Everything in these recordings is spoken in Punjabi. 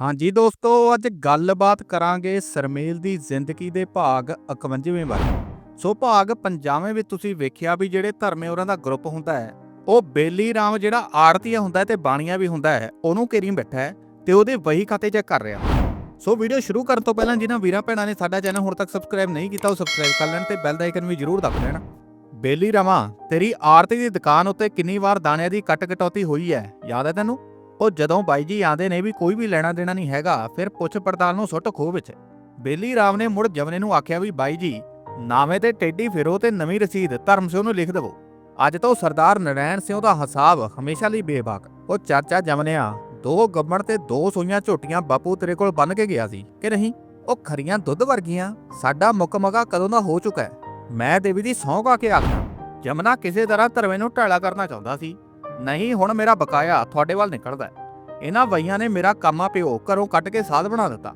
ਹਾਂਜੀ ਦੋਸਤੋ, ਅੱਜ ਗੱਲਬਾਤ ਕਰਾਂਗੇ ਸਰਮੇਲ ਦੀ ਜ਼ਿੰਦਗੀ ਦੇ ਭਾਗ 51ਵੇਂ ਬਾਰੇ। ਸੋ ਭਾਗ 50ਵੇਂ ਵਿੱਚ ਤੁਸੀਂ ਵੇਖਿਆ ਵੀ ਜਿਹੜੇ ਧਰਮੇ ਉਹਨਾਂ ਦਾ ਗਰੁੱਪ ਹੁੰਦਾ ਹੈ, ਉਹ ਬੇਲੀ ਰਾਮ ਜਿਹੜਾ ਆੜਤੀਆ ਹੁੰਦਾ ਹੈ ਤੇ ਬਾਣੀਆ ਵੀ ਹੁੰਦਾ ਹੈ, ਉਹਨੂੰ ਘੇਰੀ ਬੈਠਾ ਹੈ ਤੇ ਉਹਦੇ ਵਹੀ ਖਾਤੇ ਚੈੱਕ ਕਰ ਰਿਹਾ। ਸੋ ਵੀਡੀਓ ਸ਼ੁਰੂ ਕਰਨ ਤੋਂ ਪਹਿਲਾਂ ਜਿਨ੍ਹਾਂ ਵੀਰਾਂ ਭੈਣਾਂ ਨੇ ਸਾਡਾ ਚੈਨਲ ਹੁਣ ਤੱਕ ਸਬਸਕ੍ਰਾਈਬ ਨਹੀਂ ਕੀਤਾ, ਉਹ ਸਬਸਕ੍ਰਾਈਬ ਕਰ ਲੈਣ ਤੇ ਬੈਲ ਦਾ ਆਈਕਨ ਵੀ ਜ਼ਰੂਰ ਦਬਾ ਲੈਣ। ਬੇਲੀ ਰਾਮਾ ਤੇਰੀ ਆਰਤੀ ਦੀ ਦੁਕਾਨ ਉੱਤੇ ਕਿੰਨੀ ਵਾਰ ਦਾਣਿਆਂ ਦੀ ਕੱਟ ਕਟੌਤੀ ਹੋਈ ਹੈ, ਯਾਦ ਹੈ ਤੈਨੂੰ? ਉਹ ਜਦੋਂ ਬਾਈ ਜੀ ਆਂਦੇ ਨੇ ਵੀ ਕੋਈ ਵੀ ਲੈਣਾ ਦੇਣਾ ਨਹੀਂ ਹੈਗਾ, ਫਿਰ ਪੁੱਛ ਪੜਤਾਲ ਨੂੰ ਸੁੱਟ ਖੋਹ ਵਿੱਚ। ਬੇਲੀ ਰਾਮ ਨੇ ਮੁੜ ਜਵਨੇ ਨੂੰ ਆਖਿਆ ਵੀ ਬਾਈ ਜੀ, ਨਾਵੇਂ ਤੇ ਟੇਡੀ ਫਿਰੋ ਤੇ ਨਵੀਂ ਰਸੀਦ ਧਰਮ ਸਿੰਘ ਨੂੰ ਲਿਖ ਦੇਵੋ। ਅੱਜ ਤੋਂ ਸਰਦਾਰ ਨਰੈਣ ਸਿੰਘ ਦਾ ਹਿਸਾਬ ਹਮੇਸ਼ਾ ਲਈ ਬੇਬਾਕ ਉਹ ਚਾਚਾ ਜਮਨਿਆ, ਦੋ ਗੱਬਣ ਤੇ ਦੋ ਸੋਈਆਂ ਝੋਟੀਆਂ ਬਾਪੂ ਤੇਰੇ ਕੋਲ ਬੰਨ ਕੇ ਗਿਆ ਸੀ, ਕਿ ਨਹੀਂ? ਉਹ ਖਰੀਆਂ ਦੁੱਧ ਵਰਗੀਆਂ, ਸਾਡਾ ਮੁੱਕ ਮਗਾ ਕਦੋਂ ਦਾ ਹੋ ਚੁੱਕਾ ਹੈ? ਮੈਂ ਦੇਵੀ ਦੀ ਸਹੁੰ ਕਾ ਕੇ ਆਖਿਆ, ਜਮਨਾ ਕਿਸੇ ਤਰ੍ਹਾਂ ਧਰਮੇ ਨੂੰ ਢਾਲਾ ਕਰਨਾ ਚਾਹੁੰਦਾ ਸੀ। ਨਹੀਂ, ਹੁਣ ਮੇਰਾ ਬਕਾਇਆ ਤੁਹਾਡੇ ਵੱਲ ਨਿਕਲਦਾ ਹੈ। ਇਹਨਾਂ ਵਈਆਂ ਨੇ ਮੇਰਾ ਕਾਮਾ ਪਿਓ ਘਰੋਂ ਕੱਢ ਕੇ ਸਾਧ ਬਣਾ ਦਿੱਤਾ।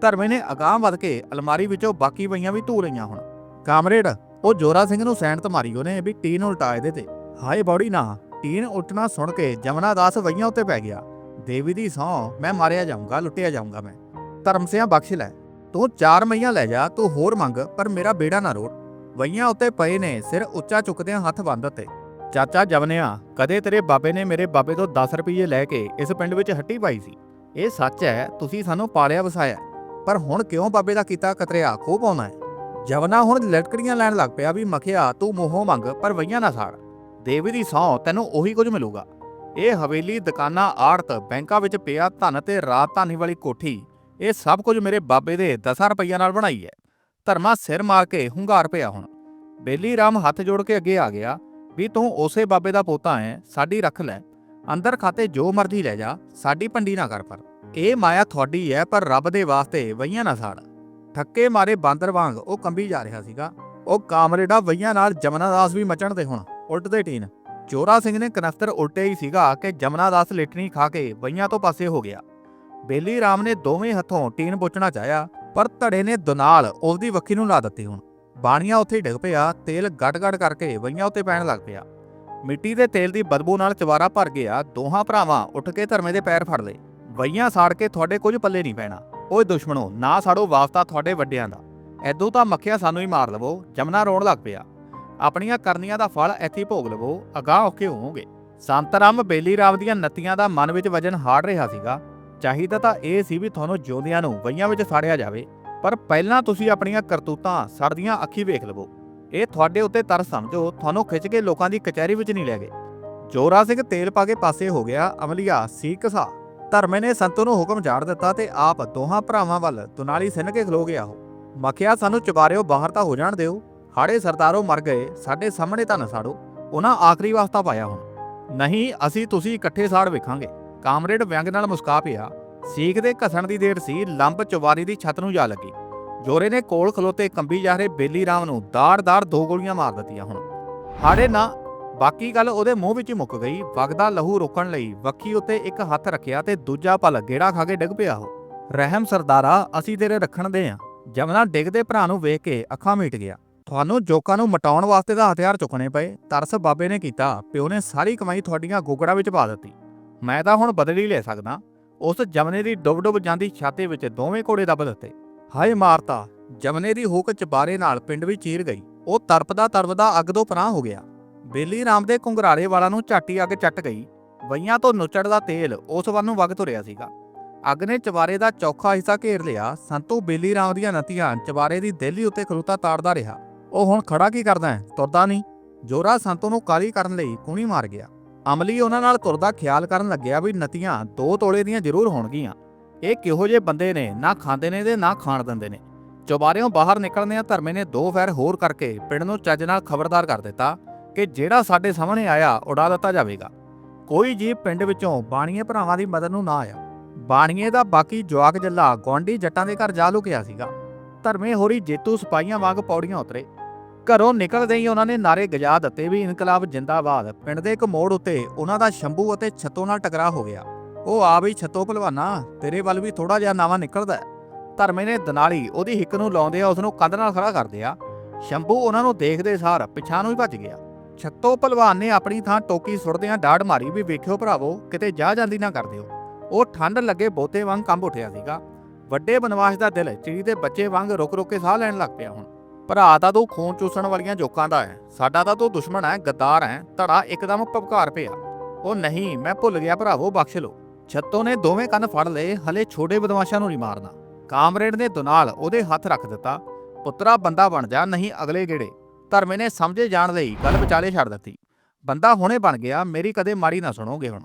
ਧਰਮੇ ਨੇ ਅਗਾਹ ਵੱਧ ਕੇ ਅਲਮਾਰੀ ਵਿੱਚੋਂ ਬਾਕੀ ਵਈਆਂ ਵੀ ਧੂ ਲਈਆਂ ਹੁਣ। ਕਾਮਰੇਡ, ਉਹ ਜੋਰਾ ਸਿੰਘ ਨੂੰ ਸੈਂਟ ਮਾਰੀ ਉਹਨੇ ਵੀ ਟੀਨ ਉਲਟਾ ਇਹਦੇ ਤੇ। ਹਾਏ ਬੌੜੀ ਨਾ, ਟੀਨ ਉਲਟਣਾ ਸੁਣ ਕੇ ਜਮਨਾ ਦਾਸ ਵਈਆਂ ਉੱਤੇ ਪੈ ਗਿਆ। ਦੇਵੀ ਦੀ ਸਹੁੰ, ਮੈਂ ਮਾਰਿਆ ਜਾਊਂਗਾ, ਲੁੱਟਿਆ ਜਾਊਂਗਾ ਮੈਂ। ਧਰਮ ਸਿਆਂ ਬਖਸ਼ ਲੈ। ਤੂੰ ਚਾਰ ਮਈਆਂ ਲੈ ਜਾ, ਤੂੰ ਹੋਰ ਮੰਗ, ਪਰ ਮੇਰਾ ਬੇੜਾ ਨਾ ਰੋੜ। ਵਈਆਂ ਉੱਤੇ ਪਏ ਨੇ, ਸਿਰ ਉੱਚਾ ਚੁੱਕਦਿਆਂ ਹੱਥ ਬੰਦ ਦਿੱਤੇ। ਚਾਚਾ ਜਵਨਿਆ, ਕਦੇ ਤੇਰੇ ਬਾਬੇ ਨੇ ਮੇਰੇ ਬਾਬੇ ਤੋਂ 10 ਰੁਪਏ ਲੈ ਕੇ ਇਸ ਪਿੰਡ ਵਿੱਚ ਹੱਟੀ ਪਾਈ ਸੀ? ਇਹ ਸੱਚ ਹੈ, ਤੁਸੀਂ ਸਾਨੂੰ ਪਾਲਿਆ ਵਸਾਇਆ ਪਰ ਹੁਣ ਕਿਉਂ ਬਾਬੇ ਦਾ ਕੀਤਾ ਕਤਰਿਆ? ਖੋ ਪਾਉਣਾ ਹੈ। ਜਵਨਾ ਹੁਣ ਲਟਕੜੀਆਂ ਲੈਣ ਲੱਗ ਪਿਆ ਵੀ ਮਖਿਆ, ਤੂੰ ਮੋਹੋਂ ਮੰਗ, ਪਰ ਵਈਆਂ ਨਾ ਸਾੜ। ਦੇਵੀ ਦੀ ਸਹੁੰ, ਤੈਨੂੰ ਉਹੀ ਕੁਝ ਮਿਲੂਗਾ। ਇਹ ਹਵੇਲੀ, ਦੁਕਾਨਾਂ, ਆੜਤ, ਬੈਂਕਾਂ ਵਿੱਚ ਪਿਆ ਧਨ ਤੇ ਰਾਤ ਧਾਨੀ ਵਾਲੀ ਕੋਠੀ, ਇਹ ਸਭ ਕੁਝ ਮੇਰੇ ਬਾਬੇ ਦੇ 10 ਰੁਪਈਆ ਨਾਲ ਬਣਾਈ ਹੈ। ਧਰਮਾ ਸਿਰ ਮਾਰ ਕੇ ਹੁੰਗਾਰ ਪਿਆ ਹੁਣ। ਬੇਲੀ ਰਾਮ ਹੱਥ ਜੋੜ ਕੇ ਅੱਗੇ ਆ ਗਿਆ ਵੀ ਤੂੰ ਉਸੇ ਬਾਬੇ ਦਾ ਪੋਤਾ ਹੈ, ਸਾਡੀ ਰੱਖ ਲੈ। ਅੰਦਰ ਖਾਤੇ ਜੋ ਮਰਜ਼ੀ ਲੈ ਜਾ, ਸਾਡੀ ਪੰਡੀ ਨਾ ਕਰ ਪਰ। ਇਹ ਮਾਇਆ ਤੁਹਾਡੀ ਹੈ ਪਰ ਰੱਬ ਦੇ ਵਾਸਤੇ ਵਈਆਂ ਨਾ ਸਾੜ। ਠੱਕੇ ਮਾਰੇ ਬਾਂਦਰ ਵਾਂਗ ਉਹ ਕੰਬੀ ਜਾ ਰਿਹਾ ਸੀਗਾ। ਉਹ ਕਾਮਰੇਡਾ ਵਈਆਂ ਨਾਲ ਜਮਨਾ ਦਾਸ ਵੀ ਮਚਣ ਦੇ ਹੁਣ ਉਲਟਦੇ ਟੀਨ। ਚੋਰਾ ਸਿੰਘ ਨੇ ਕਨਸਤਰ ਉਲਟੇ ਹੀ ਸੀਗਾ ਕਿ ਜਮਨਾ ਦਾਸ ਲੇਟਣੀ ਖਾ ਕੇ ਵਈਆਂ ਤੋਂ ਪਾਸੇ ਹੋ ਗਿਆ। ਬੇਲੀ ਰਾਮ ਨੇ ਦੋਵੇਂ ਹੱਥੋਂ ਟੀਨ ਪੁੱਛਣਾ ਚਾਹਿਆ, ਪਰ ਧੜੇ ਨੇ ਦੁਨਾਲ ਉਹਦੀ ਵੱਖੀ ਨੂੰ ਲਾ ਦਿੱਤੀ ਹੁਣ। ਬਾਣੀਆਂ ਉੱਥੇ ਡਿੱਗ ਪਿਆ, ਤੇਲ ਗੜ-ਗੜ ਕਰਕੇ ਵਈਆਂ ਉੱਤੇ ਪੈਣ ਲੱਗ ਪਿਆ। ਮਿੱਟੀ ਦੇ ਤੇਲ ਦੀ ਬਦਬੂ ਨਾਲ ਚਵਾਰਾ ਭਰ ਗਿਆ, ਦੋਹਾਂ ਭਰਾਵਾਂ ਉੱਠ ਕੇ ਧਰਮੇ ਦੇ ਪੈਰ ਫੜ ਲਏ। ਵਈਆਂ ਸਾੜ ਕੇ ਤੁਹਾਡੇ ਕੁਝ ਪੱਲੇ ਨਹੀਂ ਪੈਣਾ। ਓਏ ਦੁਸ਼ਮਣੋ, ਨਾ ਸਾੜੋ ਵਾਸਤਾ ਤੁਹਾਡੇ ਵੱਡਿਆਂ ਦਾ। ਐਦੋਂ ਤਾਂ ਮੱਖਿਆ ਸਾਨੂੰ ਹੀ ਮਾਰ ਲਵੋ, ਜਮਨਾ ਰੋਣ ਲੱਗ ਪਿਆ। ਆਪਣੀਆਂ ਕਰਨੀਆਂ ਦਾ ਫਲ ਇੱਥੇ ਭੋਗ ਲਵੋ, ਅਗਾਹ ਔਖੇ ਹੋਵੋਗੇ। ਸੰਤਰਾਮ ਬੇਲੀ ਰਾਮ ਦੀਆਂ ਨੱਤੀਆਂ ਦਾ ਮਨ ਵਿੱਚ ਵਜਨ ਹਾੜ ਰਿਹਾ ਸੀਗਾ। ਚਾਹੀਦਾ ਤਾਂ ਇਹ ਸੀ ਵੀ ਤੁਹਾਨੂੰ ਜਿਉਂਦਿਆਂ ਨੂੰ ਵਈਆਂ ਵਿੱਚ ਸਾੜਿਆ ਜਾਵੇ। ਪਰ ਪਹਿਲਾਂ ਤੁਸੀਂ ਆਪਣੀਆਂ ਕਰਤੂਤਾਂ ਸੜਦੀਆਂ ਅੱਖੀ ਵੇਖ ਲਵੋ। ਇਹ ਤੁਹਾਡੇ ਉੱਤੇ ਤਰਸ ਸਮਝੋ, ਤੁਹਾਨੂੰ ਖਿੱਚ ਕੇ ਲੋਕਾਂ ਦੀ ਕਚਹਿਰੀ ਵਿੱਚ ਨਹੀਂ ਲੈ ਗਏ। ਜੋਰਾ ਸਿੰਘ ਤੇਲ ਪਾ ਕੇ ਪਾਸੇ ਹੋ ਗਿਆ, ਅਮਲੀਆ ਸੀ। ਕਸਾ ਧਰਮੇ ਨੇ ਸੰਤੂ ਨੂੰ ਹੁਕਮ ਝਾੜ ਦਿੱਤਾ ਤੇ ਆਪ ਦੋਹਾਂ ਭਰਾਵਾਂ ਵੱਲ ਦੁਨਾਲੀ ਸਿੰਨ ਕੇ ਖਲੋ ਗਿਆ ਉਹ ਮਖਿਆ, ਸਾਨੂੰ ਚੁਬਾਰਿਓ ਬਾਹਰ ਤਾਂ ਹੋ ਜਾਣ ਦਿਓ। ਹਾੜੇ ਸਰਦਾਰੋ ਮਰ ਗਏ, ਸਾਡੇ ਸਾਹਮਣੇ ਤਾਂ ਨਾ ਸਾੜੋ। ਉਹਨਾਂ ਆਖਰੀ ਵਾਸਤਾ ਪਾਇਆ ਹੁਣ। ਨਹੀਂ, ਅਸੀਂ ਤੁਸੀਂ ਇਕੱਠੇ ਸਾੜ ਵੇਖਾਂਗੇ। ਕਾਮਰੇਡ ਵਿਅੰਗ ਨਾਲ ਮੁਸਕਾ ਪਿਆ ਸੀਖ ਦੇ ਘਸਣ ਦੀ ਦੇਰ ਸੀ, ਲੰਬ ਚਵਾਰੀ ਦੀ ਛੱਤ ਨੂੰ ਜਾ ਲੱਗੀ। ਜੋਰੇ ਨੇ ਕੋਲ ਖਲੋਤੇ ਕੰਬੀ ਜਾ ਰਹੇ ਬੇਲੀ ਰਾਮ ਨੂੰ ਦਾੜ-ਦਾੜ ਦੋ ਗੋਲੀਆਂ ਮਾਰ ਦਿੱਤੀਆਂ ਹੁਣ। ਹਾੜੇ ਨਾ, ਬਾਕੀ ਗੱਲ ਉਹਦੇ ਮੂੰਹ ਵਿੱਚ ਮੁੱਕ ਗਈ। ਵਗਦਾ ਲਹੂ ਰੋਕਣ ਲਈ ਵੱਖੀ ਉੱਤੇ ਇੱਕ ਹੱਥ ਰੱਖਿਆ ਤੇ ਦੂਜਾ ਪਲ ਗੇੜਾ ਖਾ ਕੇ ਡਿੱਗ ਪਿਆ ਉਹ। ਰਹਿਮ ਸਰਦਾਰਾ, ਅਸੀਂ ਤੇਰੇ ਰੱਖਣ ਦੇ ਆ। ਜਮਨਾ ਡਿੱਗਦੇ ਭਰਾ ਨੂੰ ਵੇਖ ਕੇ ਅੱਖਾਂ ਮੀਟ ਗਿਆ। ਤੁਹਾਨੂੰ ਜੋਕਾਂ ਨੂੰ ਮਟਾਉਣ ਵਾਸਤੇ ਤਾਂ ਹਥਿਆਰ ਚੁੱਕਣੇ ਪਏ। ਤਰਸ ਬਾਬੇ ਨੇ ਕੀਤਾ। ਪਿਓ ਨੇ ਸਾਰੀ ਕਮਾਈ ਤੁਹਾਡੀਆਂ ਗੋਗੜਾ ਵਿੱਚ ਪਾ ਦਿੱਤੀ। ਮੈਂ ਤਾਂ ਹੁਣ ਬਦਲੀ ਲੈ ਸਕਦਾ। ਉਸ ਜਮਨੇ ਦੀ ਡੁੱਬ ਡੁੱਬ ਜਾਂਦੀ ਛਾਤੇ ਵਿੱਚ ਦੋਵੇਂ ਘੋੜੇ ਦੱਬ ਦਿੱਤੇ। ਹਾਏ ਮਾਰਤਾ, ਜਮਨੇ ਦੀ ਹੂਕ ਚਬਾਰੇ ਨਾਲ ਪਿੰਡ ਵਿੱਚ ਚੀਰ ਗਈ। ਉਹ ਤਰਪਦਾ ਤਰਪਦਾ ਅੱਗ ਤੋਂ ਪਰਾਂ ਹੋ ਗਿਆ। ਬੇਲੀ ਰਾਮ ਦੇ ਕੁੰਗਰਾਲੇ ਵਾਲਾ ਨੂੰ ਝਾਟੀ ਅੱਗ ਚੱਟ ਗਈ। ਵਈਆਂ ਤੋਂ ਨੁੱਚੜਦਾ ਤੇਲ ਉਸ ਵੱਲ ਨੂੰ ਵਗ ਤੁਰਿਆ ਸੀਗਾ। ਅੱਗ ਨੇ ਚਵਾਰੇ ਦਾ ਚੌਖਾ ਹਿੱਸਾ ਘੇਰ ਲਿਆ। ਸੰਤੋ ਬੇਲੀ ਰਾਮ ਦੀਆਂ ਨਤੀਆਂ ਚਵਾਰੇ ਦੀ ਦੇਲੀ ਉੱਤੇ ਖਲੋਤਾ ਤਾੜਦਾ ਰਿਹਾ। ਉਹ ਹੁਣ ਖੜਾ ਕੀ ਕਰਦਾ ਹੈ? ਤੁਰਦਾ ਨਹੀਂ। ਜੋਰਾ ਸੰਤੋ ਨੂੰ ਕਾਲੀ ਕਰਨ ਲਈ ਕੂਣੀ ਮਾਰ ਗਿਆ। ਅਮਲੀ ਉਹਨਾਂ ਨਾਲ ਤੁਰਦਾ ਖਿਆਲ ਕਰਨ ਲੱਗਿਆ ਵੀ ਨਤੀਆਂ ਦੋ ਤੋਲੇ ਦੀਆਂ ਜ਼ਰੂਰ ਹੋਣਗੀਆਂ। ਇਹ ਕਿਹੋ ਜਿਹੇ ਬੰਦੇ ਨੇ, ਨਾ ਖਾਂਦੇ ਨੇ ਤੇ ਨਾ ਖਾਣ ਦਿੰਦੇ ਨੇ। ਚੁਬਾਰਿਓਂ ਬਾਹਰ ਨਿਕਲਦਿਆਂ ਧਰਮੇ ਨੇ ਦੋ ਫੈਰ ਹੋਰ ਕਰਕੇ ਪਿੰਡ ਨੂੰ ਚੱਜ ਨਾਲ ਖਬਰਦਾਰ ਕਰ ਦਿੱਤਾ ਕਿ ਜਿਹੜਾ ਸਾਡੇ ਸਾਹਮਣੇ ਆਇਆ, ਉਡਾ ਦਿੱਤਾ ਜਾਵੇਗਾ। ਕੋਈ ਜੀ ਪਿੰਡ ਵਿੱਚੋਂ ਬਾਣੀਏ ਭਰਾਵਾਂ ਦੀ ਮਦਦ ਨੂੰ ਨਾ ਆਇਆ। ਬਾਣੀਏ ਦਾ ਬਾਕੀ ਜਵਾਕ ਜੱਲਾ ਗਵਾਂਢੀ ਜੱਟਾਂ ਦੇ ਘਰ ਜਾ ਲੁਕਿਆ ਸੀਗਾ। ਧਰਮੇ ਹੋਰੀ ਜੇਤੂ ਸਿਪਾਹੀਆਂ ਵਾਂਗ ਪੌੜੀਆਂ ਉਤਰੇ। ਘਰੋਂ ਨਿਕਲਦੇ ਹੀ ਉਹਨਾਂ ਨੇ ਨਾਰੇ ਗਜਾ ਦਿੱਤੇ ਵੀ ਇਨਕਲਾਬ ਜਿੰਦਾਬਾਦ। ਪਿੰਡ ਦੇ ਇੱਕ ਮੋੜ ਉੱਤੇ ਉਹਨਾਂ ਦਾ ਸ਼ੰਭੂ ਅਤੇ ਛੱਤੋ ਨਾਲ ਟਕਰਾ ਹੋ ਗਿਆ। ਉਹ ਆ ਵੀ ਛੱਤੋ ਭਲਵਾਨਾ, ਤੇਰੇ ਵੱਲ ਵੀ ਥੋੜਾ ਜਿਹਾ ਨਾਵਾ ਨਿਕਲਦਾ ਧਰਮੇ ਨੇ ਦਨਾਲੀ, ਉਹਦੀ ਹਿੱਕ ਨੂੰ ਲਾਉਂਦੇ ਆ ਉਸ ਨੂੰ ਕੰਧ ਨਾਲ ਖੜਾ ਕਰਦੇ ਆ ਸ਼ੰਭੂ ਉਹਨਾਂ ਨੂੰ ਦੇਖਦੇ ਸਾਰ ਪਿਛਾਂ ਨੂੰ ਹੀ ਭੱਜ ਗਿਆ। ਛੱਤੋ ਭਲਵਾਨ ਨੇ ਆਪਣੀ ਥਾਂ ਟੋਕੀ ਸੁੱਟਦਿਆਂ ਡਾੜ ਮਾਰੀ ਵੀ ਵੇਖਿਓ ਭਰਾਵੋ, ਕਿਤੇ ਜਾ ਜਾਂਦੀ ਨਾ ਕਰ ਦਿਓ। ਉਹ ਠੰਡ ਲੱਗੇ ਬੋਤੇ ਵਾਂਗ ਕੰਬ ਉੱਠਿਆ ਸੀਗਾ। ਵੱਡੇ ਬਨਵਾਸ ਦਾ ਦਿਲ, ਚਿੜੀ ਦੇ ਬੱਚੇ ਵਾਂਗ ਰੁਕ ਰੁਕ ਕੇ ਸਾਹ ਲੈਣ ਲੱਗ ਪਿਆ ਹੁਣ। ਭਰਾ ਤਾਂ ਤੂੰ ਖੂਨ ਚੂਸਣ ਵਾਲੀਆਂ ਜੋਕਾਂ ਦਾ ਹੈ। ਸਾਡਾ ਤਾਂ ਤੂੰ ਦੁਸ਼ਮਣ ਹੈ, ਗੱਦਾਰ ਹੈ, ਧੜਾ ਇੱਕਦਮ ਭਬਕਾਰ ਪਿਆ। ਉਹ ਨਹੀਂ, ਮੈਂ ਭੁੱਲ ਗਿਆ ਭਰਾਵੋ, ਬਖਸ਼ ਲੋ ਛੱਤੋ ਨੇ ਦੋਵੇਂ ਕੰਨ ਫੜ ਲਏ, ਹਲੇ ਛੋਟੇ ਬਦਮਾਸ਼ਾਂ ਨੂੰ ਨਹੀਂ ਮਾਰਨਾ। ਕਾਮਰੇਡ ਨੇ ਦੁਨਾਲ ਉਹਦੇ ਹੱਥ ਰੱਖ ਦਿੱਤਾ। ਪੁੱਤਰਾ ਬੰਦਾ ਬਣ ਜਾ, ਨਹੀਂ ਅਗਲੇ ਗੇੜੇ। ਧਰਮੇ ਨੇ ਸਮਝੇ ਜਾਣ ਲਈ ਗੱਲ ਵਿਚਾਲੇ ਛੱਡ ਦਿੱਤੀ। ਬੰਦਾ ਹੁਣੇ ਬਣ ਗਿਆ, ਮੇਰੀ ਕਦੇ ਮਾੜੀ ਨਾ ਸੁਣੋਗੇ ਹੁਣ।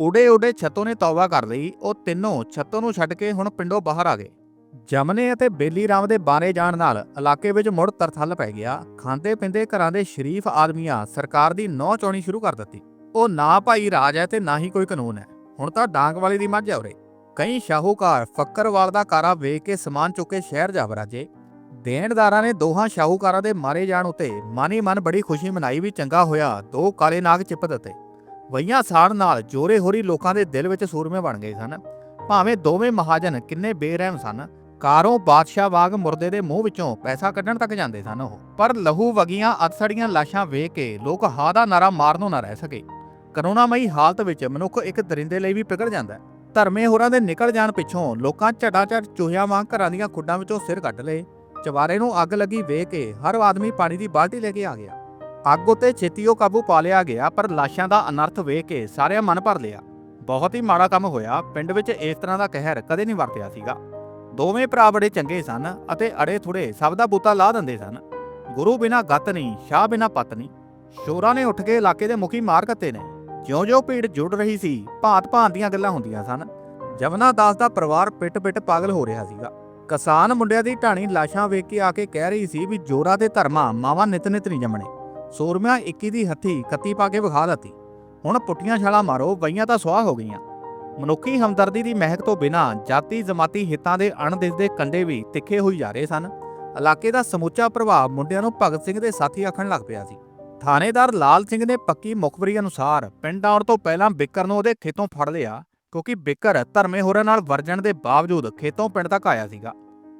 ਉਡੇ ਉਡੇ ਛੱਤੋ ਨੇ ਤੌਬਾ ਕਰ ਲਈ, ਉਹ ਤਿੰਨੋਂ ਛੱਤੋ ਨੂੰ ਛੱਡ ਕੇ ਹੁਣ ਪਿੰਡੋਂ ਬਾਹਰ ਆ ਗਏ। ਜਮਨੇ ਅਤੇ ਬੇਲੀ ਰਾਮ ਦੇ ਬਾਰੇ ਜਾਣ ਨਾਲ ਇਲਾਕੇ ਵਿੱਚ ਮੁੜ ਤਰਥੱਲ ਪੈ ਗਿਆ। ਖਾਂਦੇ ਪਿੰਦੇ ਘਰਾਂ ਦੇ ਸ਼ਰੀਫ ਆਦਮੀਆਂ ਸਰਕਾਰ ਦੀ ਨੌ ਚੋਣੀ ਸ਼ੁਰੂ ਕਰ ਦਿੱਤੀ। ਉਹ ਨਾ ਭਾਈ ਰਾਜ ਹੈ ਤੇ ਨਾ ਹੀ ਕੋਈ ਕਾਨੂੰਨ ਹੈ। ਹੁਣ ਤਾਂ ਡਾਂਗ ਵਾਲੇ ਦੀ ਮੱਝ ਹੈ ਉਰੇ। ਕਈ ਸ਼ਾਹੂਕਾਰ ਫੱਕਰਵਾਲ ਦਾ ਕਾਰਾ ਵੇਖ ਕੇ ਸਮਾਨ ਚੁੱਕ ਕੇ ਸ਼ਹਿਰ ਜਾ ਵਰਾਜੇ। ਦੇਣਦਾਰਾਂ ਨੇ ਦੋਹਾਂ ਸ਼ਾਹੂਕਾਰਾਂ ਦੇ ਮਾਰੇ ਜਾਣ ਉਤੇ ਮਾਨੀ ਮਨ ਬੜੀ ਖੁਸ਼ੀ ਮਨਾਈ ਵੀ ਚੰਗਾ ਹੋਇਆ, ਦੋ ਕਾਲੇ ਨਾਗ ਚਿਪ ਦਿੱਤੇ। ਵਈਆਂ ਸਾੜ ਨਾਲ ਜੋਰੇ ਹੋਰੀ ਲੋਕਾਂ ਦੇ ਦਿਲ ਵਿੱਚ ਸੂਰਮੇ ਬਣ ਗਏ ਸਨ। ਭਾਵੇਂ ਦੋਵੇਂ ਮਹਾਜਨ ਕਿੰਨੇ ਬੇਰਹਿਮ ਸਨ ਕਾਰੋਂ ਬਾਦਸ਼ਾਹ ਵਾਂਗ ਮੁਰਦੇ ਦੇ ਮੂੰਹ ਵਿੱਚੋਂ ਪੈਸਾ ਕੱਢਣ ਤੱਕ ਜਾਂਦੇ ਸਨ ਉਹ। ਪਰ ਲਹੂ ਵਗੀਆਂ ਅਤਸੜੀਆਂ ਲਾਸ਼ਾਂ ਵੇਖ ਕੇ ਲੋਕ ਹਾ ਦਾ ਨਾਰਾ ਮਾਰਨੋਂ ਨਾ ਰਹਿ ਸਕੇ। ਕਰੋਨਾਮਈ ਹਾਲਤ ਵਿੱਚ ਮਨੁੱਖ ਇੱਕ ਦਰਿੰਦੇ ਲਈ ਵੀ ਪਿਘਲ ਜਾਂਦਾ ਹੈ। ਧਰਮੇ ਹੋਰਾਂ ਦੇ ਨਿਕਲ ਜਾਣ ਪਿੱਛੋਂ ਲੋਕਾਂ ਝਟਾ ਝਟ ਚੂਹਿਆਂ ਵਾਂਗ ਘਰਾਂ ਦੀਆਂ ਖੁੱਡਾਂ ਵਿੱਚੋਂ ਸਿਰ ਕੱਢ ਲਏ। ਚਵਾਰੇ ਨੂੰ ਅੱਗ ਲੱਗੀ ਵੇਖ ਕੇ ਹਰ ਆਦਮੀ ਪਾਣੀ ਦੀ ਬਾਲਟੀ ਲੈ ਕੇ ਆ ਗਿਆ। ਅੱਗ ਉਤੇ ਉਹ ਕਾਬੂ ਪਾ ਲਿਆ ਗਿਆ, ਪਰ ਲਾਸ਼ਾਂ ਦਾ ਅਨਰਥ ਵੇਖ ਕੇ ਸਾਰਿਆਂ ਮਨ ਭਰ ਲਿਆ। ਬਹੁਤ ਹੀ ਮਾੜਾ ਕੰਮ ਹੋਇਆ। ਪਿੰਡ ਵਿੱਚ ਇਸ ਤਰ੍ਹਾਂ ਦਾ ਕਹਿਰ ਕਦੇ ਨਹੀਂ ਵਰਤਿਆ ਸੀਗਾ। ਦੋਵੇਂ ਭਰਾ ਬੜੇ ਚੰਗੇ ਸਨ ਅਤੇ ਅੜੇ ਥੁੜੇ ਸਭ ਦਾ ਬੂਤਾ ਲਾ ਦਿੰਦੇ ਸਨ। ਗੁਰੂ ਬਿਨਾ ਗੱਤ ਨਹੀਂ, ਸ਼ਾਹ ਬਿਨਾ ਪਤ ਨਹੀਂ। ਸ਼ੋਰਾਂ ਨੇ ਉੱਠ ਕੇ ਇਲਾਕੇ ਦੇ ਮੁਖੀ ਮਾਰ ਕੱਤੇ ਨੇ। ਜਿਉਂ-ਜਿਉਂ ਭੀੜ ਜੁੜ ਰਹੀ ਸੀ, ਭਾਂਤ-ਭਾਂਤ ਦੀਆਂ ਗੱਲਾਂ ਹੁੰਦੀਆਂ ਸਨ। ਜਮਨਾ ਦਾਸ ਦਾ ਪਰਿਵਾਰ ਪਿੱਟ-ਪਿੱਟ ਪਾਗਲ ਹੋ ਰਿਹਾ ਸੀਗਾ। ਕਿਸਾਨ ਮੁੰਡਿਆਂ ਦੀ ਢਾਣੀ ਲਾਸ਼ਾਂ ਵੇਖ ਕੇ ਆ ਕੇ ਕਹਿ ਰਹੀ ਸੀ ਵੀ ਜੋਰਾ ਤੇ ਧਰਮਾ ਮਾਵਾ ਨਿਤ-ਨਿਤ ਨਹੀਂ ਜੰਮਣੇ। ਸੂਰਮਿਆਂ 21 ਦੀ ਹੱਥੀ ਕੱਤੀ ਪਾ ਕੇ ਵਿਖਾ ਦਿੱਤੀ। ਹੁਣ ਪੁੱਠੀਆਂ ਛਾਲਾਂ ਮਾਰੋ ਬਈਆਂ ਤਾਂ ਸੁਆਹ ਹੋ ਗਈਆਂ। ਮਨੁੱਖੀ ਹਮਦਰਦੀ ਦੀ ਮਹਿਕ ਤੋਂ ਬਿਨਾਂ ਜਾਤੀ ਜ਼ਮਾਤੀ ਹਿੱਤਾਂ ਦੇ ਅਣਦਿਸਦੇ ਕੰਡੇ ਵੀ ਤਿੱਖੇ ਹੋਈ ਜਾ ਰਹੇ ਸਨ। ਇਲਾਕੇ ਦਾ ਸਮੁੱਚਾ ਪ੍ਰਭਾਵ ਮੁੰਡਿਆਂ ਨੂੰ ਭਗਤ ਸਿੰਘ ਦੇ ਸਾਥੀ ਆਖਣ ਲੱਗ ਪਿਆ ਸੀ। ਥਾਣੇਦਾਰ ਲਾਲ ਸਿੰਘ ਨੇ ਪੱਕੀ ਮੁਖਬਰੀ ਅਨੁਸਾਰ ਪਿੰਡ ਆਉਣ ਤੋਂ ਪਹਿਲਾਂ ਬਿੱਕਰ ਨੂੰ ਉਹਦੇ ਖੇਤੋਂ ਫੜ ਲਿਆ, ਕਿਉਂਕਿ ਬਿੱਕਰ ਧਰਮੇ ਹੋਰਾਂ ਨਾਲ ਵਰਜਣ ਦੇ ਬਾਵਜੂਦ ਖੇਤੋਂ ਪਿੰਡ ਤੱਕ ਆਇਆ ਸੀਗਾ।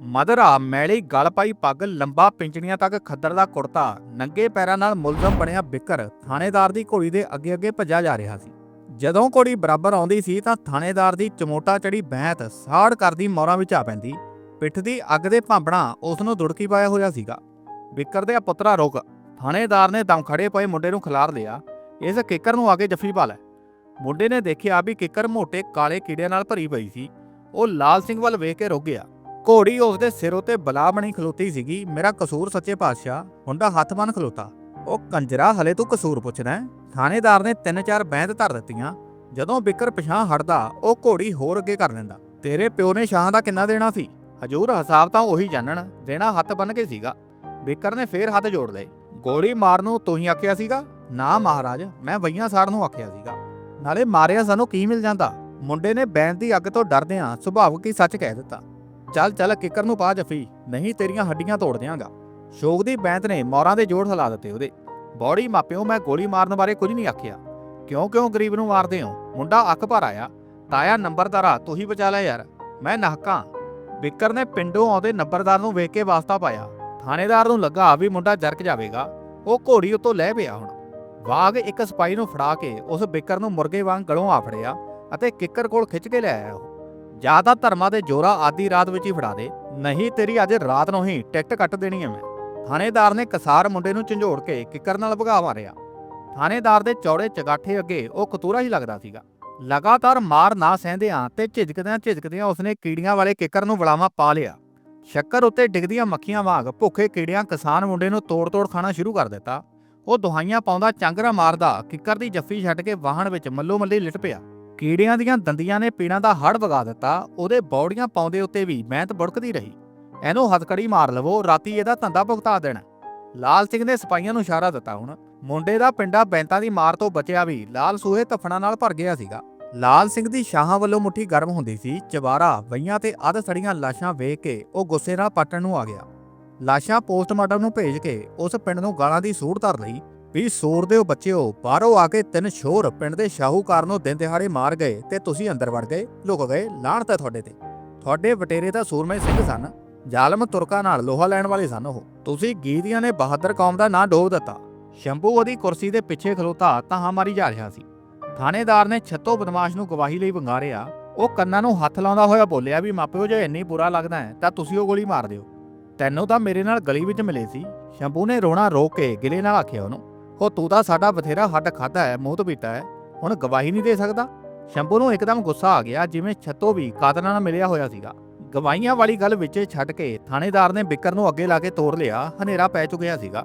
ਮਦਰਾ, ਮੈਲੀ ਗਲ ਪਾਈ ਪੱਗ, ਲੰਬਾ ਪਿੰਚਣੀਆਂ ਤੱਕ ਖੱਦਰ ਦਾ ਕੁੜਤਾ, ਨੰਗੇ ਪੈਰਾਂ ਨਾਲ ਮੁਲਜ਼ਮ ਬਣਿਆ ਬਿੱਕਰ ਥਾਣੇਦਾਰ ਦੀ ਘੋੜੀ ਦੇ ਅੱਗੇ ਅੱਗੇ ਭੱਜਾ ਜਾ ਰਿਹਾ ਸੀ। ਜਦੋਂ ਘੋੜੀ ਬਰਾਬਰ ਆਉਂਦੀ ਸੀ ਤਾਂ ਥਾਣੇਦਾਰ ਦੀ ਚਮੋਟਾ ਚੜੀ ਬੈਂਤ ਸਾੜ ਕਰਦੀ ਮੋਰਾਂ ਵਿੱਚ ਆ ਪੈਂਦੀ। ਪਿੱਠ ਦੀ ਅੱਗ ਦੇ ਭਾਂਬਣਾ ਉਸ ਨੂੰ ਦੁੜਕੀ ਪਾਇਆ ਹੋਇਆ ਸੀਗਾ। ਬਿੱਕਰ ਦੇ ਪੁੱਤਰਾ ਰੁਕ। ਥਾਣੇਦਾਰ ਨੇ ਦਮ ਖੜੇ ਪਏ ਮੁੰਡੇ ਨੂੰ ਖਿਲਾਰ ਲਿਆ। ਇਸ ਕਿੱਕਰ ਨੂੰ ਆ ਕੇ ਜੱਫੀ ਪਾ ਲੈ। ਮੁੰਡੇ ਨੇ ਦੇਖਿਆ ਵੀ ਕਿੱਕਰ ਮੋਟੇ ਕਾਲੇ ਕੀੜਿਆਂ ਨਾਲ ਭਰੀ ਪਈ ਸੀ। ਉਹ ਲਾਲ ਸਿੰਘ ਵੱਲ ਵੇਖ ਕੇ ਰੁਕ ਗਿਆ। ਘੋੜੀ ਉਸ ਦੇ ਸਿਰ ਉਤੇ ਬਲਾ ਬਣੀ ਖਲੋਤੀ ਸੀਗੀ। ਮੇਰਾ ਕਸੂਰ ਸੱਚੇ ਪਾਤਸ਼ਾਹ ਹੁੰਦਾ ਹੱਥ ਬੰਨ ਖਲੋਤਾ। ਉਹ ਕੰਜਰਾ, ਹਲੇ ਤੂੰ ਕਸੂਰ ਪੁੱਛਦਾ ਥਾਣੇਦਾਰ ਨੇ ਤਿੰਨ ਚਾਰ ਬੈਂਦ ਧਰ ਦਿੱਤੀਆਂ। ਜਦੋਂ ਬਿਕਰ ਪਿਛਾਂ ਹਟਦਾ, ਉਹ ਘੋੜੀ ਹੋਰ ਅੱਗੇ ਕਰ ਲੈਂਦਾ। ਤੇਰੇ ਪਿਓ ਨੇ ਸ਼ਾਹਾਂ ਦਾ ਕਿੰਨਾ ਦੇਣਾ ਸੀ? ਹਜੂਰ ਹਿਸਾਬ ਤਾਂ ਉਹੀ ਜਾਣਨ, ਦੇਣਾ ਹੱਥ ਬੰਨ ਕੇ ਸੀਗਾ। ਬਿਕਰ ਨੇ ਫੇਰ ਹੱਥ ਜੋੜ ਲਏ। ਗੋਲੀ ਮਾਰਨ ਨੂੰ ਤੂੰ ਹੀ ਆਖਿਆ ਸੀਗਾ? ਨਾ ਮਹਾਰਾਜ, ਮੈਂ ਵਈਆਂ ਸਾੜ ਨੂੰ ਆਖਿਆ ਸੀਗਾ। ਨਾਲੇ ਮਾਰਿਆ ਸਾਨੂੰ ਕੀ ਮਿਲ ਜਾਂਦਾ? ਮੁੰਡੇ ਨੇ ਬੈਂਦ ਦੀ ਅੱਗ ਤੋਂ ਡਰਦਿਆਂ ਸੁਭਾਵਕ ਹੀ ਸੱਚ ਕਹਿ ਦਿੱਤਾ। ਚੱਲ ਚੱਲ, ਕਿੱਕਰ ਨੂੰ ਪਾ ਜਫੀ, ਨਹੀਂ ਤੇਰੀਆਂ ਹੱਡੀਆਂ ਤੋੜ ਦਿਆਂਗਾ। ਸ਼ੋਕ ਦੀ ਬੈਂਤ ਨੇ ਮੌਰਾਂ ਦੇ ਜੋੜ ਹਲਾ ਦਿੱਤੇ ਉਹਦੇ। ਬੌੜੀ ਮਾਪਿਓ ਮੈਂ ਗੋਲੀ ਮਾਰਨ ਬਾਰੇ ਕੁਝ ਨਹੀਂ ਆਖਿਆ। ਕਿਉਂ ਕਿਉਂ ਗਰੀਬ ਨੂੰ ਮਾਰਦੇ ਹੋ? ਮੁੰਡਾ ਅੱਖ ਭਰ ਆਇਆ। ਤਾਇਆ ਨੰਬਰਦਾਰਾ ਤੂੰ ਹੀ ਬਚਾ ਲੈ ਯਾਰ। ਮੈਂ ਨਹਕਾਂ। ਬਿੱਕਰ ਨੇ ਪਿੰਡੋਂ ਆਉਂਦੇ ਨੰਬਰਦਾਰ ਨੂੰ ਵੇਖ ਕੇ ਵਾਸਤਾ ਪਾਇਆ। ਥਾਣੇਦਾਰ ਨੂੰ ਲੱਗਾ ਵੀ ਮੁੰਡਾ ਜਰਕ ਜਾਵੇਗਾ। ਉਹ ਘੋੜੀ ਉਤੋਂ ਲੈ ਪਿਆ ਹੁਣ। ਵਾਗ ਇੱਕ ਸਿਪਾਹੀ ਨੂੰ ਫੜਾ ਕੇ ਉਸ ਬਿਕਰ ਨੂੰ ਮੁਰਗੇ ਵਾਂਗ ਗਲੋਂ ਆ ਫੜਿਆ ਅਤੇ ਕਿੱਕਰ ਕੋਲ ਖਿੱਚ ਕੇ ਲੈ ਆਇਆ ਉਹ। ਜਾਂ ਤਾਂ ਧਰਮਾਂ ਦੇ ਜੋਰਾ ਆਦੀ ਰਾਤ ਵਿੱਚ ਹੀ ਫੜਾ ਦੇ। ਨਹੀਂ ਤੇਰੀ ਅੱਜ ਰਾਤ ਨੂੰ ਹੀ ਟਿਕਟ ਕੱਟ ਦੇਣੀ ਹੈ ਮੈਂ। ਥਾਣੇਦਾਰ ਨੇ ਕਸਾਰ ਮੁੰਡੇ ਨੂੰ ਝੰਜੋੜ ਕੇ ਕਿੱਕਰ ਨਾਲ ਭਗਾ ਮਾਰਿਆ। ਥਾਣੇਦਾਰ ਦੇ ਚੌੜੇ ਚਗਾਠੇ ਅੱਗੇ ਉਹ ਕਤੂਰਾ ਹੀ ਲੱਗਦਾ ਸੀਗਾ। ਲਗਾਤਾਰ ਮਾਰ ਨਾ ਸਹਿੰਦਿਆਂ ਤੇ ਝਿਜਕਦਿਆਂ ਝਿਜਕਦਿਆਂ ਉਸਨੇ ਕੀੜੀਆਂ ਵਾਲੇ ਕਿੱਕਰ ਨੂੰ ਵਲਾਵਾ ਪਾ ਲਿਆ। ਸ਼ੱਕਰ ਉੱਤੇ ਡਿੱਗਦੀਆਂ ਮੱਖੀਆਂ ਵਾਂਗ ਭੁੱਖੇ ਕੀੜਿਆਂ ਕਿਸਾਨ ਮੁੰਡੇ ਨੂੰ ਤੋੜ-ਤੋੜ ਖਾਣਾ ਸ਼ੁਰੂ ਕਰ ਦਿੱਤਾ। ਉਹ ਦੁਹਾਈਆਂ ਪਾਉਂਦਾ ਚਾਂਗਰਾ ਮਾਰਦਾ ਕਿੱਕਰ ਦੀ ਜੱਫੀ ਛੱਡ ਕੇ ਵਾਹਣ ਵਿੱਚ ਮੱਲੋ ਮੱਲੀ ਲਿਟ ਪਿਆ। ਕੀੜਿਆਂ ਦੀਆਂ ਦੰਦੀਆਂ ਨੇ ਪੀੜਾਂ ਦਾ ਹੜ ਵਗਾ ਦਿੱਤਾ। ਉਹਦੇ ਬੌੜੀਆਂ ਪਾਉਂਦੇ ਉੱਤੇ ਵੀ ਮਿਹਨਤ ਬੁੜਕਦੀ ਰਹੀ। ਇਹਨੂੰ ਹੱਥਕੜੀ ਮਾਰ ਲਵੋ, ਰਾਤੀ ਇਹਦਾ ਧੰਦਾ ਭੁਗਤਾ ਦੇਣਾ। ਲਾਲ ਸਿੰਘ ਨੇ ਸਿਪਾਹੀਆਂ ਨੂੰ ਇਸ਼ਾਰਾ ਦਿੱਤਾ ਹੁਣ। ਮੁੰਡੇ ਦਾ ਪਿੰਡਾ ਬੈਂਤਾਂ ਦੀ ਮਾਰ ਤੋਂ ਬਚਿਆ ਵੀ ਲਾਲ ਸੂਹੇ ਤਫਣਾ ਨਾਲ ਭਰ ਗਿਆ ਸੀਗਾ। ਲਾਲ ਸਿੰਘ ਦੀ ਸ਼ਾਹਾਂ ਵੱਲੋਂ ਮੁੱਠੀ ਗਰਮ ਹੁੰਦੀ ਸੀ। ਚਵਾਰਾ, ਵਈਆਂ ਤੇ ਅੱਧ ਸੜੀਆਂ ਲਾਸ਼ਾਂ ਵੇਖ ਕੇ ਉਹ ਗੁੱਸੇ ਨਾਲ ਪੱਟਣ ਨੂੰ ਆ ਗਿਆ। ਲਾਸ਼ਾਂ ਪੋਸਟਮਾਰਟਮ ਨੂੰ ਭੇਜ ਕੇ ਉਸ ਪਿੰਡ ਨੂੰ ਗਾਲਾਂ ਦੀ ਸੂੜ ਧਰ ਲਈ ਵੀ ਸੂਰ ਦਿਓ ਬੱਚਿਓ, ਬਾਹਰੋਂ ਆ ਕੇ ਤਿੰਨ ਸ਼ੋਰ ਪਿੰਡ ਦੇ ਸ਼ਾਹੂਕਾਰ ਨੂੰ ਦਿਨ ਦਿਹਾੜੇ ਮਾਰ ਗਏ ਤੇ ਤੁਸੀਂ ਅੰਦਰ ਵੜ ਗਏ, ਲੁਕ ਗਏ, ਲਾਹਣ ਤਾਂ ਤੁਹਾਡੇ ਤੇ। ਤੁਹਾਡੇ ਵਟੇਰੇ ਤਾਂ ਸੂਰਮੇ ਸਿੰਘ ਸਨ। ਜ਼ਾਲਮ ਤੁਰਕਾਂ ਨਾਲ ਲੋਹਾ ਲੈਣ ਵਾਲੇ ਸਨ ਉਹ। ਤੁਸੀਂ ਗੀਦੀਆਂ ਨੇ ਬਹਾਦਰ ਕੌਮ ਦਾ ਨਾਂ ਡੋਬ ਦਿੱਤਾ। ਸ਼ੰਭੂ ਉਹਦੀ ਕੁਰਸੀ ਦੇ ਪਿੱਛੇ ਖਲੋਤਾ ਤਾਂ ਮਾਰੀ ਜਾ ਰਿਹਾ ਸੀ। ਥਾਣੇਦਾਰ ਨੇ ਛੱਤੋ ਬਦਮਾਸ਼ ਨੂੰ ਗਵਾਹੀ ਲਈ ਵੰਗਾਰਿਆ। ਉਹ ਕੰਨਾਂ ਨੂੰ ਹੱਥ ਲਾਉਂਦਾ ਹੋਇਆ ਬੋਲਿਆ ਵੀ ਮਾਪਿਓ ਜੇ ਇੰਨੀ ਬੁਰਾ ਲੱਗਦਾ ਹੈ, ਤਾਂ ਤੁਸੀਂ ਉਹ ਗੋਲੀ ਮਾਰ ਦਿਓ। ਤੈਨੂੰ ਤਾਂ ਮੇਰੇ ਨਾਲ ਗਲੀ ਵਿੱਚ ਮਿਲੇ ਸੀ ਸ਼ੰਭੂ ਨੇ ਰੋਣਾ ਰੋਕ ਕੇ ਗਿਲੇ ਨਾਲ ਆਖਿਆ ਉਹਨੂੰ, ਉਹ ਤੂੰ ਤਾਂ ਸਾਡਾ ਬਥੇਰਾ ਹੱਡ ਖਾਦਾ ਹੈ ਮੂੰਹ ਤੋਂ ਪੀਤਾ ਹੈ। ਹੁਣ ਗਵਾਹੀ ਨਹੀਂ ਦੇ ਸਕਦਾ ਸ਼ੰਭੂ ਨੂੰ ਇੱਕਦਮ ਗੁੱਸਾ ਆ ਗਿਆ, ਜਿਵੇਂ ਛੱਤੋ ਵੀ ਕਾਤਲਾਂ ਨਾਲ ਮਿਲਿਆ ਹੋਇਆ ਸੀਗਾ। ਗਵਾਹੀਆਂ ਵਾਲੀ ਗੱਲ ਵਿੱਚੇ ਛੱਡ ਕੇ ਥਾਣੇਦਾਰ ਨੇ ਬਿੱਕਰ ਨੂੰ ਅੱਗੇ ਲਾ ਕੇ ਤੋਰ ਲਿਆ, ਹਨੇਰਾ ਪੈ ਚੁੱਕਿਆ ਸੀਗਾ।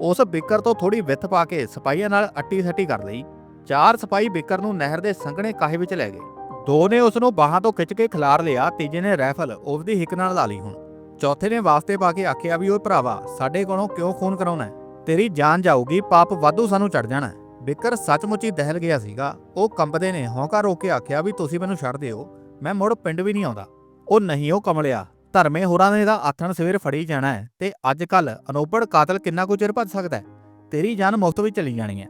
ਉਸ ਬਿੱਕਰ ਤੋਂ ਥੋੜੀ ਵਿੱਥ ਪਾ ਕੇ ਸਿਪਾਹੀਆਂ ਨਾਲ ਅੱਟੀ ਸੱਟੀ ਕਰ ਲਈ। ਚਾਰ ਸਿਪਾਹੀ ਬਿੱਕਰ ਨੂੰ ਨਹਿਰ ਦੇ ਸੰਘਣੇ ਕਾਹੇ ਵਿੱਚ ਲੈ ਗਏ। ਦੋ ਨੇ ਉਸ ਨੂੰ ਬਾਹਾਂ ਤੋਂ ਖਿੱਚ ਕੇ ਖਿਲਾਰ ਲਿਆ, ਤੀਜੇ ਨੇ ਰਾਈਫਲ ਉਸ ਹਿੱਕ ਨਾਲ ਲਾ ਲਈ ਹੁਣ। ਚੌਥੇ ਨੇ ਵਾਸਤੇ ਪਾ ਕੇ ਆਖਿਆ ਵੀ ਓਏ ਭਰਾਵਾ, ਸਾਡੇ ਕੋਲੋਂ ਕਿਉਂ ਖੂਨ ਕਰਾਉਣਾ ਹੈ? ਤੇਰੀ ਜਾਨ ਜਾਊਗੀ, ਪਾਪ ਵਾਧੂ ਸਾਨੂੰ ਚੜ ਜਾਣਾ ਬਿੱਕਰ ਸੱਚਮੁੱਚ ਹੀ ਦਹਿਲ ਗਿਆ ਸੀਗਾ। ਉਹ ਕੰਬਦੇ ਨੇ, ਹੌਂਕਾ ਰੋਕ ਕੇ ਆਖਿਆ ਵੀ ਤੁਸੀਂ ਮੈਨੂੰ ਛੱਡ ਦਿਓ, ਮੈਂ ਮੁੜ ਪਿੰਡ ਵੀ ਨਹੀਂ ਆਉਂਦਾ। ਉਹ ਨਹੀਂ, ਉਹ ਕਮਲਿਆ। ਧਰਮੇ ਹੋਰਾਂ ਨੇ ਤਾਂ ਆਥਣ ਸਵੇਰ ਫੜੀ ਜਾਣਾ ਹੈ ਤੇ ਅੱਜ ਕੱਲ ਅਨੋਪੜ ਕਾਤਲ ਕਿੰਨਾ ਕੁ ਚਿਰ ਭੱਜ ਸਕਦਾ ਹੈ? ਤੇਰੀ ਜਾਨ ਮੁਫਤ ਵਿੱਚ ਚਲੀ ਜਾਣੀ ਹੈ।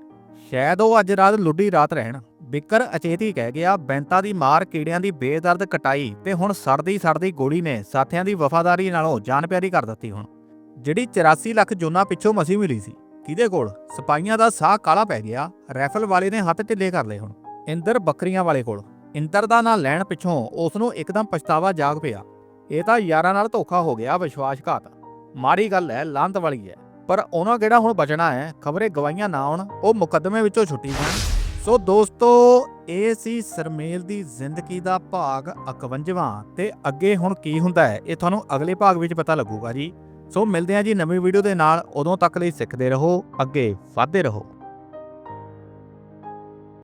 ਸ਼ਾਇਦ ਉਹ ਅੱਜ ਰਾਤ ਲੁੱਡੀ ਰਾਤ ਰਹਿਣ। ਬਿਕਰ ਅਚੇਤੀ ਕਹਿ ਗਿਆ, ਬੈਂਤਾ ਦੀ ਮਾਰ, ਕੀੜਿਆਂ ਦੀ ਬੇਦਰਦ ਕਟਾਈ ਤੇ ਹੁਣ ਸੜਦੀ ਸੜਦੀ ਗੋਲੀ ਨੇ ਸਾਥੀਆਂ ਦੀ ਵਫਾਦਾਰੀ ਨਾਲੋਂ ਜਾਨ ਪਿਆਰੀ ਕਰ ਦਿੱਤੀ ਹੁਣ। ਜਿਹੜੀ 84 ਲੱਖ ਜੋਨਾ ਪਿੱਛੋਂ ਮਸੀ ਮਿਲੀ ਸੀ, ਕਿਹਦੇ ਕੋਲ? ਸਿਪਾਹੀਆਂ ਦਾ ਸਾਹ ਕਾਲਾ ਪੈ ਗਿਆ ਰਾਈਫਲ ਵਾਲੇ ਨੇ ਹੱਥ ਢਿੱਲੇ ਕਰ ਲਏ ਹੁਣ। ਇੰਦਰ ਬੱਕਰੀਆਂ ਵਾਲੇ ਕੋਲ। ਇੰਦਰ ਦਾ ਨਾਂ ਲੈਣ ਪਿੱਛੋਂ ਉਸ ਨੂੰ ਇੱਕਦਮ ਪਛਤਾਵਾ ਜਾਗ ਪਿਆ। ਇਹ ਤਾਂ ਯਾਰਾਂ ਨਾਲ ਧੋਖਾ ਹੋ ਗਿਆ ਵਿਸ਼ਵਾਸਘਾਤ। ਮਾੜੀ ਗੱਲ ਹੈ ਲਾਂਤ ਵਾਲੀ ਹੈ ਪਰ ਉਹਨਾਂ ਕਿਹੜਾ ਹੁਣ ਬਚਣਾ ਹੈ ਖਬਰੇ ਗਵਾਈਆਂ ਨਾ ਆਉਣ, ਉਹ ਮੁਕੱਦਮੇ ਵਿੱਚੋਂ ਛੁੱਟੀ ਜਾਣ। ਸੋ ਦੋਸਤੋ, ਇਹ ਸੀ ਸਰਮੇਲ ਦੀ ਜ਼ਿੰਦਗੀ ਦਾ ਭਾਗ 51ਵਾਂ ਤੇ ਅੱਗੇ ਹੁਣ ਕੀ ਹੁੰਦਾ ਹੈ ਇਹ ਤੁਹਾਨੂੰ ਅਗਲੇ ਭਾਗ ਵਿੱਚ ਪਤਾ ਲੱਗੂਗਾ ਜੀ। ਸੋ ਮਿਲਦੇ ਹਾਂ ਜੀ ਨਵੀਂ ਵੀਡੀਓ ਦੇ ਨਾਲ, ਉਦੋਂ ਤੱਕ ਲਈ ਸਿੱਖਦੇ ਰਹੋ, ਅੱਗੇ ਵਧਦੇ ਰਹੋ।